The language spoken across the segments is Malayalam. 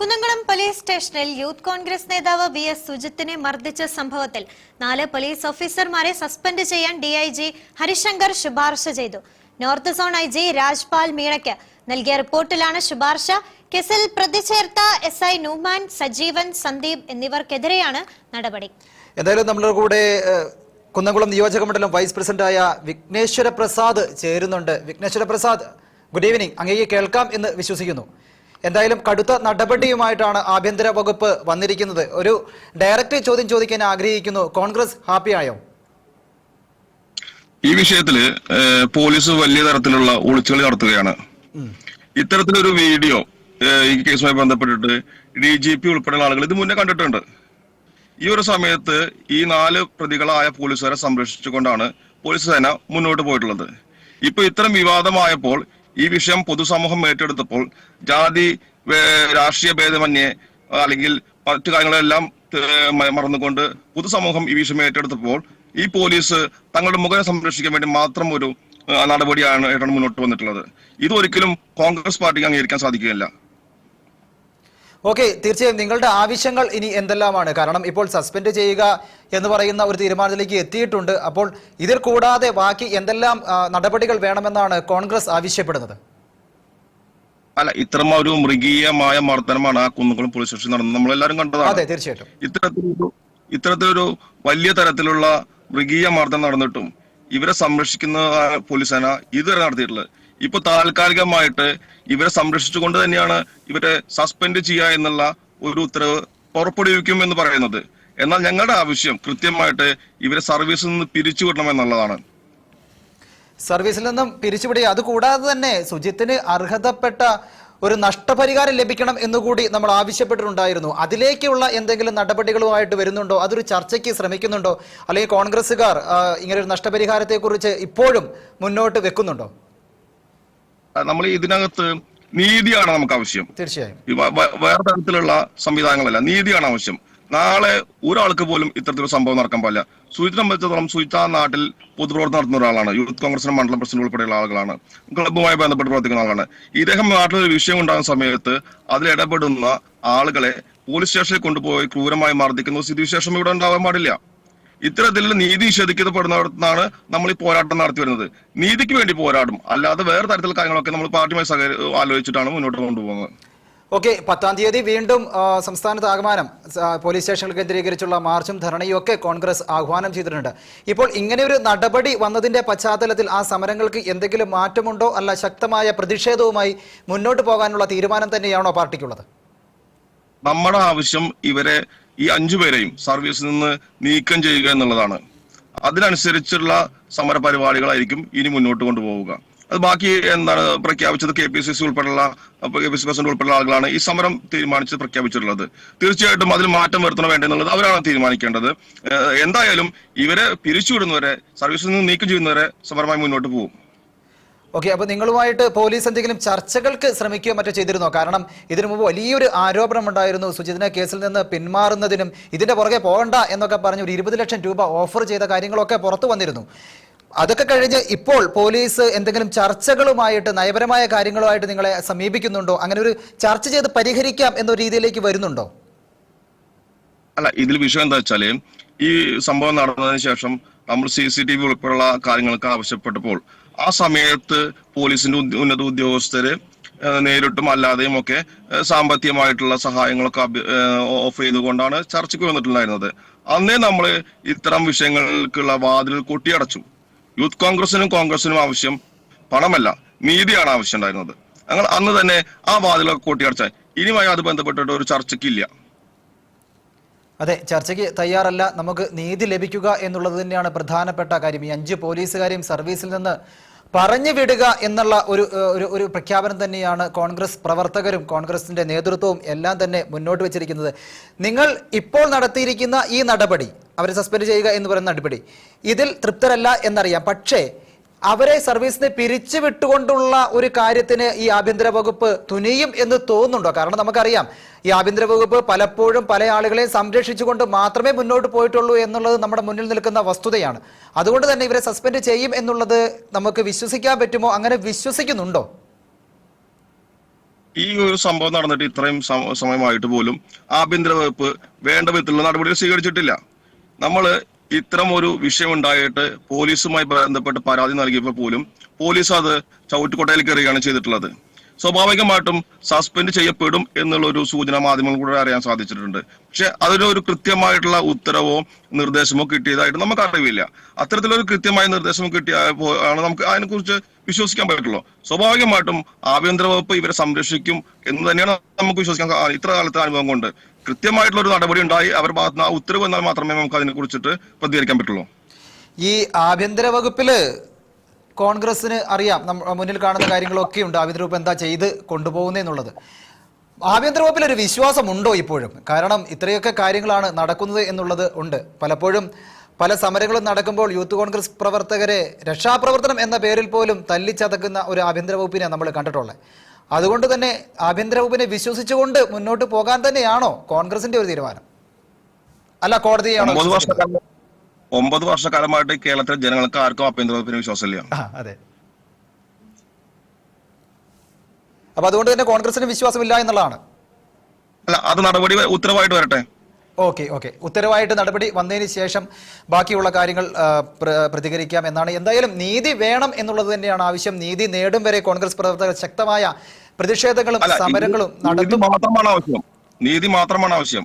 കുന്നംകുളം പോലീസ് സ്റ്റേഷനിൽ യൂത്ത് കോൺഗ്രസ് നേതാവ് വി എസ് സുജിത്തിനെ മർദ്ദിച്ച സംഭവത്തിൽ നാല് പോലീസ് ഓഫീസർമാരെ സസ്പെൻഡ് ചെയ്യാൻ ഡിഐജി ഹരിശങ്കർ ശുപാർശ ചെയ്തു. North zone I G Rajpal മീണയ്ക്ക് നൽകിയ റിപ്പോർട്ടിലാണ് ശുപാർശ. കേസിൽ പ്രതിചേർത്ത എസ് ഐ നൂമാൻ സജീവൻ സന്ദീപ് എന്നിവർക്കെതിരെയാണ് നടപടി. എന്തായാലും കൂടെ കുന്നംകുളം നിയോജക മണ്ഡലം വൈസ് പ്രസിഡന്റായ വിഘ്നേശ്വര പ്രസാദ് ചേരുന്നുണ്ട്. വിഘ്നേശ്വര പ്രസാദ് ഗുഡ് ഈവനിങ് അങ്ങേക്ക് കേൾക്കാം എന്ന് വിശ്വസിക്കുന്നു. എന്തായാലും കടുത്ത നടപടിയുമായിട്ടാണ് ആഭ്യന്തര വകുപ്പ് വന്നിരിക്കുന്നത്. ഒരു ഡയറക്റ്റ് ചോദ്യം ചോദിക്കാൻ ആഗ്രഹിക്കുന്നു. കോൺഗ്രസ് ഹാപ്പിയായോ ഈ വിഷയത്തിൽ പോലീസ് വലിയ തരത്തിലുള്ള ഒളിച്ചുകളി നടത്തുകയാണ്. ഇത്തരത്തിലൊരു വീഡിയോ ഈ കേസുമായി ബന്ധപ്പെട്ടിട്ട് ഡി ജി പി ഉൾപ്പെടെയുള്ള ആളുകൾ ഇത് മുന്നേ കണ്ടിട്ടുണ്ട്. ഈ ഒരു സമയത്ത് ഈ നാല് പ്രതികളായ പോലീസുകാരെ സംരക്ഷിച്ചുകൊണ്ടാണ് പോലീസ് സേന മുന്നോട്ട് പോയിട്ടുള്ളത്. ഇപ്പൊ ഇത്തരം വിവാദമായപ്പോൾ ഈ വിഷയം പൊതുസമൂഹം ഏറ്റെടുത്തപ്പോൾ ജാതി രാഷ്ട്രീയ ഭേദമന്യേ അല്ലെങ്കിൽ മറ്റു കാര്യങ്ങളെല്ലാം മറന്നുകൊണ്ട് പൊതുസമൂഹം ഈ വിഷയം ഏറ്റെടുത്തപ്പോൾ ഈ പോലീസ് തങ്ങളുടെ മുഖം സംരക്ഷിക്കാൻ വേണ്ടി മാത്രം ഒരു നടപടിയാണ് ഏട്ടൻ മുന്നോട്ട് വന്നിട്ടുള്ളത്. ഇത് ഒരിക്കലും കോൺഗ്രസ് പാർട്ടിക്ക് അംഗീകരിക്കാൻ സാധിക്കുകയില്ല. ഓക്കെ തീർച്ചയായും നിങ്ങളുടെ ആവശ്യങ്ങൾ ഇനി എന്തെല്ലാമാണ്? കാരണം ഇപ്പോൾ സസ്പെൻഡ് ചെയ്യുക എന്ന് പറയുന്ന ഒരു തീരുമാനത്തിലേക്ക് എത്തിയിട്ടുണ്ട്. അപ്പോൾ ഇതിൽ കൂടാതെ ബാക്കി എന്തെല്ലാം നടപടികൾ വേണമെന്നാണ് കോൺഗ്രസ് ആവശ്യപ്പെടുന്നത്? അല്ല ഇത്തരം ഒരു മൃഗീയമായ മർദ്ദനമാണ് ആ കുന്നുകുളം പോലീസ് സ്റ്റേഷൻ നടന്നത്. നമ്മളെല്ലാവരും കണ്ടതാണ്. അതെ തീർച്ചയായിട്ടും. ഇത്തരത്തിലൊരു ഇത്തരത്തിലൊരു വലിയ തരത്തിലുള്ള മൃഗീയ മർദ്ദനം നടന്നിട്ടും ഇവരെ സംരക്ഷിക്കുന്ന പോലീസ് സേന ഇതുവരെ നടത്തിയിട്ടുള്ളത്. ഇപ്പൊ താൽക്കാലികമായിട്ട് ഇവരെ സംരക്ഷിച്ചുകൊണ്ട് തന്നെയാണ് ഇവരെ സസ്പെൻഡ് ചെയ്യുക എന്നുള്ള ഒരു ഉത്തരവ് പുറപ്പെടുവിക്കും എന്ന് പറയുന്നത്. എന്നാൽ ഞങ്ങളുടെ ആവശ്യം കൃത്യമായിട്ട് ഇവരെ സർവീസിൽ നിന്ന് പിരിച്ചുവിടണം എന്നുള്ളതാണ്. സർവീസിൽ നിന്നും പിരിച്ചുവിടുക അതുകൂടാതെ തന്നെ സുജിത്തിന് അർഹതപ്പെട്ട ഒരു നഷ്ടപരിഹാരം ലഭിക്കണം എന്നുകൂടി നമ്മൾ ആവശ്യപ്പെട്ടിട്ടുണ്ടായിരുന്നു. അതിലേക്കുള്ള എന്തെങ്കിലും നടപടികളുമായിട്ട് വരുന്നുണ്ടോ? അതൊരു ചർച്ചയ്ക്ക് ശ്രമിക്കുന്നുണ്ടോ? അല്ലെങ്കിൽ കോൺഗ്രസ്സുകാർ ഇങ്ങനെ ഒരു നഷ്ടപരിഹാരത്തെക്കുറിച്ച് ഇപ്പോഴും മുന്നോട്ട് വെക്കുന്നുണ്ടോ? നമ്മൾ ഇതിനകത്ത് നീതിയാണ് നമുക്ക് ആവശ്യം. തീർച്ചയായും. വേറെ തരത്തിലുള്ള സംവിധാനങ്ങളല്ല നീതിയാണ് ആവശ്യം. നാളെ ഒരാൾക്ക് പോലും ഇത്തരത്തിലൊരു സംഭവം നടക്കാൻ പാടില്ല. സുജിത്തിനെ സംബന്ധിച്ചിടത്തോളം സുജിത്ത് ആ നാട്ടിൽ പൊതുപ്രവർത്തനം നടത്തുന്ന ഒരാളാണ്. യൂത്ത് കോൺഗ്രസിന്റെ മണ്ഡലം പ്രസിഡന്റ് ഉൾപ്പെടെയുള്ള ആളുകളാണ്. ക്ലബ്ബുമായി ബന്ധപ്പെട്ട് പ്രവർത്തിക്കുന്ന ആളാണ്. ഇദ്ദേഹം നാട്ടിൽ ഒരു വിഷയം ഉണ്ടാകുന്ന സമയത്ത് അതിൽ ഇടപെടുന്ന ആളുകളെ പോലീസ് സ്റ്റേഷനിൽ കൊണ്ടുപോയി ക്രൂരമായി മർദ്ദിക്കുന്ന സ്ഥിതിവിശേഷം ഇവിടെ ഉണ്ടാവാൻ പാടില്ല. ഇത്തരത്തിൽ നീതി നിഷേധിക്കപ്പെടുന്നിടത്താണ് നമ്മൾ ഈ പോരാട്ടം നടത്തി വരുന്നത്. നീതിക്ക് വേണ്ടി പോരാടും. അല്ലാതെ വേറെ തരത്തിലുള്ള കാര്യങ്ങളൊക്കെ നമ്മൾ പാർട്ടിയുമായി സഹകരി ആലോചിച്ചിട്ടാണ് മുന്നോട്ട് കൊണ്ടുപോകുന്നത്. ഓക്കെ പത്താം തീയതി വീണ്ടും സംസ്ഥാനത്ത് ആകമാനം പോലീസ് സ്റ്റേഷനുകൾ കേന്ദ്രീകരിച്ചുള്ള മാർച്ചും ധരണയും ഒക്കെ കോൺഗ്രസ് ആഹ്വാനം ചെയ്തിട്ടുണ്ട്. ഇപ്പോൾ ഇങ്ങനെ ഒരു നടപടി വന്നതിന്റെ പശ്ചാത്തലത്തിൽ ആ സമരങ്ങൾക്ക് എന്തെങ്കിലും മാറ്റമുണ്ടോ? അല്ല ശക്തമായ പ്രതിഷേധവുമായി മുന്നോട്ട് പോകാനുള്ള തീരുമാനം തന്നെയാണോ പാർട്ടിക്കുള്ളത്? നമ്മുടെ ആവശ്യം ഇവരെ ഈ അഞ്ചുപേരെയും സർവീസിൽ നിന്ന് നീക്കം ചെയ്യുക എന്നുള്ളതാണ്. അതിനനുസരിച്ചുള്ള സമര പരിപാടികളായിരിക്കും ഇനി മുന്നോട്ട് കൊണ്ടുപോവുക. അത് ബാക്കി എന്താണ് പ്രഖ്യാപിച്ചത്? കെ പി സി സി ഉൾപ്പെടെയുള്ള കെ പി സി പ്രസിഡന്റ് ഉൾപ്പെടെയുള്ള ആളുകളാണ് ഈ സമരം തീരുമാനിച്ച് പ്രഖ്യാപിച്ചിട്ടുള്ളത്. തീർച്ചയായിട്ടും അതിൽ മാറ്റം വരുത്തണം വേണ്ടെന്നുള്ളത് അവരാണ് തീരുമാനിക്കേണ്ടത്. എന്തായാലും ഇവരെ പിരിച്ചുവിടുന്നവരെ സർവീസിൽ നിന്ന് നീക്കം ചെയ്യുന്നവരെ സമരമായി മുന്നോട്ട് പോകും. ഓക്കെ അപ്പോൾ നിങ്ങളുമായിട്ട് പോലീസ് എന്തെങ്കിലും ചർച്ചകൾക്ക് ശ്രമിക്കുകയോ മറ്റോ ചെയ്തിരുന്നോ? കാരണം ഇതിനു മുമ്പ് വലിയൊരു ആരോപണം ഉണ്ടായിരുന്നു. സുജിതിനെ കേസിൽ നിന്ന് പിന്മാറുന്നതിനും ഇതിന്റെ പുറകെ പോകണ്ട എന്നൊക്കെ പറഞ്ഞ് ഒരു ഇരുപത് ലക്ഷം രൂപ ഓഫർ ചെയ്ത കാര്യങ്ങളൊക്കെ പുറത്തു വന്നിരുന്നു. അതൊക്കെ കഴിഞ്ഞ് ഇപ്പോൾ പോലീസ് എന്തെങ്കിലും ചർച്ചകളുമായിട്ട് നയപരമായ കാര്യങ്ങളുമായിട്ട് നിങ്ങളെ സമീപിക്കുന്നുണ്ടോ? അങ്ങനെ ഒരു ചർച്ച ചെയ്ത് പരിഹരിക്കാം എന്ന രീതിയിലേക്ക് വരുന്നുണ്ടോ? അല്ല ഇതിൽ വിഷയം എന്താ വെച്ചാൽ ഈ സംഭവം നടന്നതിന് ശേഷം നമ്മൾ സി സി ടി വി ഉൾപ്പെടെയുള്ള കാര്യങ്ങൾക്ക് ആവശ്യപ്പെട്ടപ്പോൾ ആ സമയത്ത് പോലീസിന്റെ ഉന്നത ഉദ്യോഗസ്ഥര് നേരിട്ടും അല്ലാതെയും ഒക്കെ സാമ്പത്തികമായിട്ടുള്ള സഹായങ്ങളൊക്കെ ഓഫ് ചെയ്തുകൊണ്ടാണ് ചർച്ചയ്ക്ക് വന്നിട്ടുണ്ടായിരുന്നത്. അന്നേ നമ്മൾ ഇത്തരം വിഷയങ്ങൾക്കുള്ള വാതിൽ കൊട്ടിയടച്ചു. യൂത്ത് കോൺഗ്രസിനും കോൺഗ്രസിനും ആവശ്യം പണമല്ല നീതിയാണ് ആവശ്യം ഉണ്ടായിരുന്നത് ഞങ്ങൾ അന്ന് തന്നെ ആ വാതിലൊക്കെ കൊട്ടിയടച്ച ഇനിയുമായി അത് ബന്ധപ്പെട്ടിട്ട് ഒരു ചർച്ചയ്ക്കില്ല. അതെ ചർച്ചയ്ക്ക് തയ്യാറല്ല. നമുക്ക് നീതി ലഭിക്കുക എന്നുള്ളത് തന്നെയാണ് പ്രധാനപ്പെട്ട കാര്യം. ഈ അഞ്ച് പോലീസുകാരെയും സർവീസിൽ നിന്ന് പറഞ്ഞു വിടുക എന്നുള്ള ഒരു ഒരു ഒരു പ്രഖ്യാപനം തന്നെയാണ് കോൺഗ്രസ് പ്രവർത്തകരും കോൺഗ്രസിന്റെ നേതൃത്വവും എല്ലാം തന്നെ മുന്നോട്ട് വെച്ചിരിക്കുന്നത്. നിങ്ങൾ ഇപ്പോൾ നടത്തിയിരിക്കുന്ന ഈ നടപടി അവരെ സസ്പെൻഡ് ചെയ്യുക എന്ന് പറയുന്ന നടപടി ഇതിൽ തൃപ്തരല്ല എന്നറിയാം. പക്ഷേ അവരെ സർവീസിനെ പിരിച്ചു വിട്ടുകൊണ്ടുള്ള ഒരു കാര്യത്തിന് ഈ ആഭ്യന്തര വകുപ്പ് തുനിയും എന്ന് തോന്നുന്നുണ്ടോ? കാരണം നമുക്കറിയാം ഈ ആഭ്യന്തര വകുപ്പ് പലപ്പോഴും പല ആളുകളെയും സംരക്ഷിച്ചുകൊണ്ട് മാത്രമേ മുന്നോട്ട് പോയിട്ടുള്ളൂ എന്നുള്ളത് നമ്മുടെ മുന്നിൽ നിൽക്കുന്ന വസ്തുതയാണ്. അതുകൊണ്ട് തന്നെ ഇവരെ സസ്പെൻഡ് ചെയ്യും എന്നുള്ളത് നമുക്ക് വിശ്വസിക്കാൻ പറ്റുമോ? അങ്ങനെ വിശ്വസിക്കുന്നുണ്ടോ? ഈ ഒരു സംഭവം നടന്നിട്ട് ഇത്രയും സമയമായിട്ട് പോലും ആഭ്യന്തര വകുപ്പ് വേണ്ട വിധത്തിലുള്ള നടപടികൾ സ്വീകരിച്ചിട്ടില്ല. നമ്മൾ ഇത്തരം ഒരു വിഷയം ഉണ്ടായിട്ട് പോലീസുമായി ബന്ധപ്പെട്ട് പരാതി നൽകിയപ്പോൾ പോലും പോലീസ് അത് ചവിട്ടുകൊട്ടയിൽ കയറുകയാണ് ചെയ്തിട്ടുള്ളത്. സ്വാഭാവികമായിട്ടും സസ്പെൻഡ് ചെയ്യപ്പെടും എന്നുള്ള ഒരു സൂചന മാധ്യമങ്ങളിലൂടെ അറിയാൻ സാധിച്ചിട്ടുണ്ട്. പക്ഷെ അതിനൊരു കൃത്യമായിട്ടുള്ള ഉത്തരവോ നിർദ്ദേശമോ കിട്ടിയതായിട്ട് നമുക്ക് അറിവില്ല. അത്തരത്തിലൊരു കൃത്യമായ നിർദ്ദേശം കിട്ടിയ ആണ് നമുക്ക് അതിനെക്കുറിച്ച് വിശ്വസിക്കാൻ പറ്റുള്ളൂ. സ്വാഭാവികമായിട്ടും ആഭ്യന്തര വകുപ്പ് ഇവരെ സംരക്ഷിക്കും എന്ന് തന്നെയാണ് നമുക്ക് വിശ്വസിക്കാൻ ഇത്ര കാലത്തെ അനുഭവം കൊണ്ട്. കൃത്യമായിട്ടുള്ള ഒരു നടപടി ഉണ്ടായി. അവർ ഭാഗത്ത് ആ ഉത്തരവ് എന്നാൽ മാത്രമേ നമുക്ക് അതിനെ കുറിച്ചിട്ട് പ്രതികരിക്കാൻ പറ്റുള്ളൂ. ഈ ആഭ്യന്തര വകുപ്പിൽ കോൺഗ്രസിന് അറിയാം. മുന്നിൽ കാണുന്ന കാര്യങ്ങളൊക്കെ ഉണ്ട്. ആഭ്യന്തര വകുപ്പ് എന്താ ചെയ്ത് കൊണ്ടുപോകുന്നതെന്നുള്ളത് ആഭ്യന്തര വകുപ്പിൽ ഒരു വിശ്വാസമുണ്ടോ ഇപ്പോഴും? കാരണം ഇത്രയൊക്കെ കാര്യങ്ങളാണ് നടക്കുന്നത് എന്നുള്ളത് ഉണ്ട്. പലപ്പോഴും പല സമരങ്ങളും നടക്കുമ്പോൾ യൂത്ത് കോൺഗ്രസ് പ്രവർത്തകരെ രക്ഷാപ്രവർത്തനം എന്ന പേരിൽ പോലും തല്ലിച്ചതക്കുന്ന ഒരു ആഭ്യന്തര വകുപ്പിനെ നമ്മൾ കണ്ടിട്ടുള്ളത്. അതുകൊണ്ട് തന്നെ ആഭ്യന്തര വകുപ്പിനെ വിശ്വസിച്ചുകൊണ്ട് മുന്നോട്ട് പോകാൻ തന്നെയാണോ കോൺഗ്രസിന്റെ ഒരു തീരുമാനം? അല്ല കോടതിയാണോ ഒമ്പത്? വർഷക്കാലമായിട്ട് കേരളത്തിലെ ജനങ്ങൾക്ക് ആർക്കും ആഭ്യന്തര വകുപ്പിന് വിശ്വാസമില്ല. അതെ. അപ്പൊ അതുകൊണ്ട് തന്നെ കോൺഗ്രസിന് വിശ്വാസമില്ല എന്നുള്ളതാണ്. അല്ല അത് നടപടി ഉത്തരവായിട്ട് വരട്ടെ? Okay okay. ഉത്തരവായിട്ട് നടപടി വന്നതിന് ശേഷം ബാക്കിയുള്ള കാര്യങ്ങൾ പ്രതികരിക്കാം എന്നാണ്. എന്തായാലും നീതി വേണം എന്നുള്ളത് തന്നെയാണ് ആവശ്യം. നീതി നേടും വരെ കോൺഗ്രസ് പ്രവർത്തകർ ശക്തമായ പ്രതിഷേധങ്ങളും സമരങ്ങളും നടത്തും. മാത്രമാണ് ആവശ്യം. നീതി മാത്രമാണ് ആവശ്യം.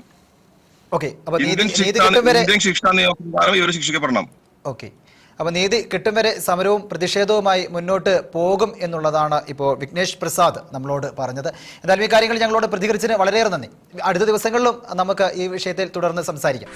ഓക്കെ അപ്പൊ നീതി ഇന്ത്യൻ നീതി ശിക്ഷാ കിട്ടും വരെ ഇന്ത്യൻ ശിക്ഷാ നിയമപ്രകാരം ഇവർ ശിക്ഷിക്കപ്പെടണം. ഓക്കെ. അപ്പൊ നീതി കിട്ടും വരെ സമരവും പ്രതിഷേധവുമായി മുന്നോട്ട് പോകും എന്നുള്ളതാണ് ഇപ്പോൾ വിഘ്നേഷ് പ്രസാദ് നമ്മളോട് പറഞ്ഞത്. എന്തായാലും ഈ കാര്യങ്ങൾ ഞങ്ങളോട് പ്രതികരിച്ചതിന് വളരെയേറെ നന്ദി. അടുത്ത ദിവസങ്ങളിലും നമുക്ക് ഈ വിഷയത്തിൽ തുടർന്ന് സംസാരിക്കാം.